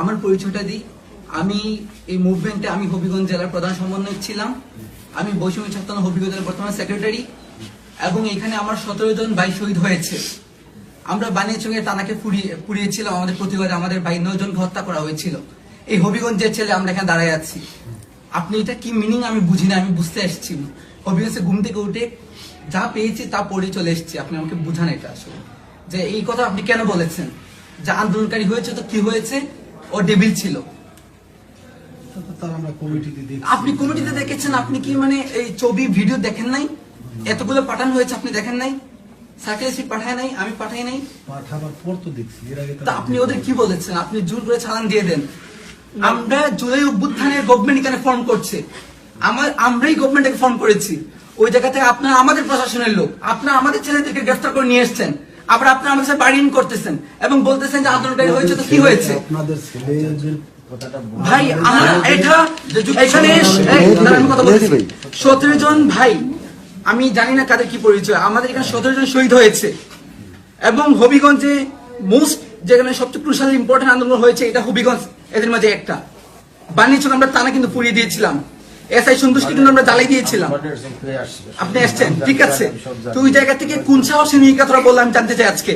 আমার পরিচয়টা দিই। আমি এই মুভমেন্টে আমি হবিগঞ্জ জেলার প্রধান সমন্বয়ক ছিলাম। আমি বৈষম্য ছাত্র হবিগঞ্জ জেলার বর্তমান সেক্রেটারি এবং এখানে আমার সতেরো জন ভাই শহীদ হয়েছে। আমরা বানিয়াচঙ্গে টানাকে পুড়িয়ে, পুড়িয়েছিলাম। আমাদের প্রতিবাদে আমাদের ভাই নয় জনকে হত্যা করা হয়েছিল। এই হবিগঞ্জের ছেলে আমরা এখানে দাঁড়ায় আছি। আপনি এটা কি মিনিং আমি বুঝি না আমি বুঝতে এসেছি। হবিগঞ্জে ঘুম থেকে উঠে যা পেয়েছি তা পড়ে চলে এসেছি। আপনি আমাকে বুঝান এটা আসলে। যে এই কথা আপনি কেন বলেছেন? যে আন্দোলনকারী হয়েছে তো কি হয়েছে? ও ডেবিল ছিল। আপনি কমিটিতে দেখেছেন আপনি কি মানে এই ছবি ভিডিও দেখেন নাই? এতগুলো পাঠানো হয়েছে আপনি দেখেন নাই? পাঠায় নাই আমি পাঠাই নাই? পাঠাবার পর তো দেখছি এর আগে তা আপনি ওদের কি বলেছেন? আপনি জোর করে চালান দিয়ে দেন। আমরা জুলাই অভ্যুত্থানের গভর্নমেন্ট এখানে ফর্ম করছে। আমার আমরাই গভর্নমেন্টকে ফর্ম করেছি। ওই জায়গা থেকে আপনারা আমাদের প্রশাসনের লোক আপনারা আমাদের ছেলেদেরকে গ্রেফতার করে নিয়ে এসছেন। আবার আপনারা আমাদের সাথে বাড়িন করতেছেন এবং বলতেছেন যে আন্দোলনকারী হয়েছে তো কি হয়েছে? আপনাদের ছেলেদের ভাই আমার এটা এখানে সতেরো জন ভাই আমি জানি না কাদের কি পরিচয় আমাদের এখানে সতেরো জন শহীদ হয়েছে। এবং হবিগঞ্জে মোস্ট যেখানে সবচেয়ে ক্রুশাল ইম্পর্টেন্ট আন্দোলন হয়েছে এটা হবিগঞ্জ এদের মাঝে একটা। বানিয়েছিল আমরা টানা কিন্তু পুড়িয়ে দিয়েছিলাম। এসআই সন্তুষ্টি কিন্তু আমরা জ্বালাই দিয়েছিলাম। আপনি আসছেন? ঠিক আছে। তো ওই জায়গা থেকে কোন সাহসী নিয়ে কথাটা বললাম জানতে চাই আজকে।